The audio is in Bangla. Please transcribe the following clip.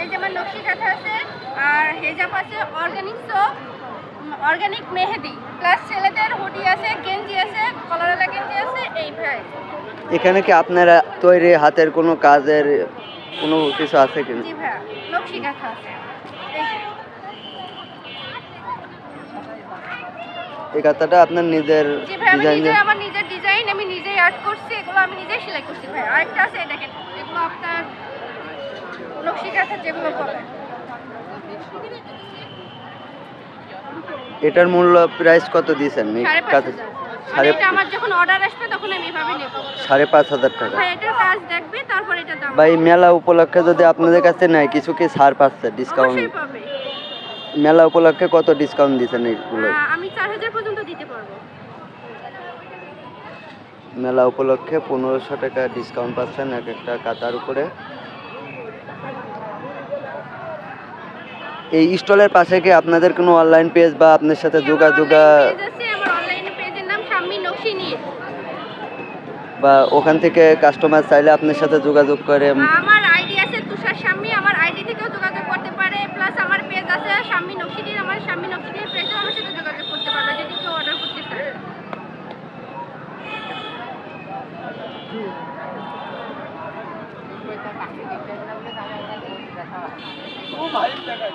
এই যেমন নকশি কাঁথা আছে আর হেজাব আছে অর্গানিক সোপ অর্গানিক মেহেদি। প্লাস ছেলেদের হুডি আছে গেঞ্জি আছে কলারওয়ালা গেঞ্জি আছে এই ভাই। এখানে কি আপনারা তৈরি হাতের কোনো কাজের কোনো কিছু আছে কিনা? জি ভাই নকশি কাঁথা আছে। এই এই কাতাটা আপনার নিজের ডিজাইন আমার নিজের ডিজাইন আমি নিজেই আর্ট করছি এগুলো আমি নিজেই সেলাই করছি ভাই। আরেকটা আছে এই দেখেন এগুলো আপনার নকশি কাঁথা যেগুলো বলে। এটার মূল্য প্রাইস কত দিয়েছেন এই সাড়ে আমার যখন অর্ডার আসবে তখন আমি এভাবে নেব। সাড়ে পাঁচ হাজার টাকা। ভাই এটার কাজ দেখবে তারপর এটা দাম। ভাই মেলা উপলক্ষে যদি আপনাদের কাছে নেয় কিছু কি ছাড় পাচ্ছে ডিসকাউন্ট মেলা উপলক্ষে কত ডিসকাউন্ট দিচ্ছেন এইগুলো? আমি চার হাজার পর্যন্ত দিতে পারব। মেলা উপলক্ষে পনেরোশো টাকা ডিসকাউন্ট পাচ্ছেন এক একটা কাতার উপরে। এই স্টলের পাশে কি আপনাদের কোনো অনলাইন পেজ বা আপনার সাথে যোগাযোগ বা ওখান থেকে কাস্টমার চাইলে আপনার সাথে যোগাযোগ করে আমার আইডি আছে তুষার শাম্মী আমার আইডি থেকেও যোগাযোগ করতে পারে প্লাস আমার পেজ আছে নকশি নকশিটির আমার স্বামী নকশিডির পেজেও আমার সাথে যোগাযোগ করতে পারবে যদি কেউ অর্ডার করতে চায়। ও ভাই টাকা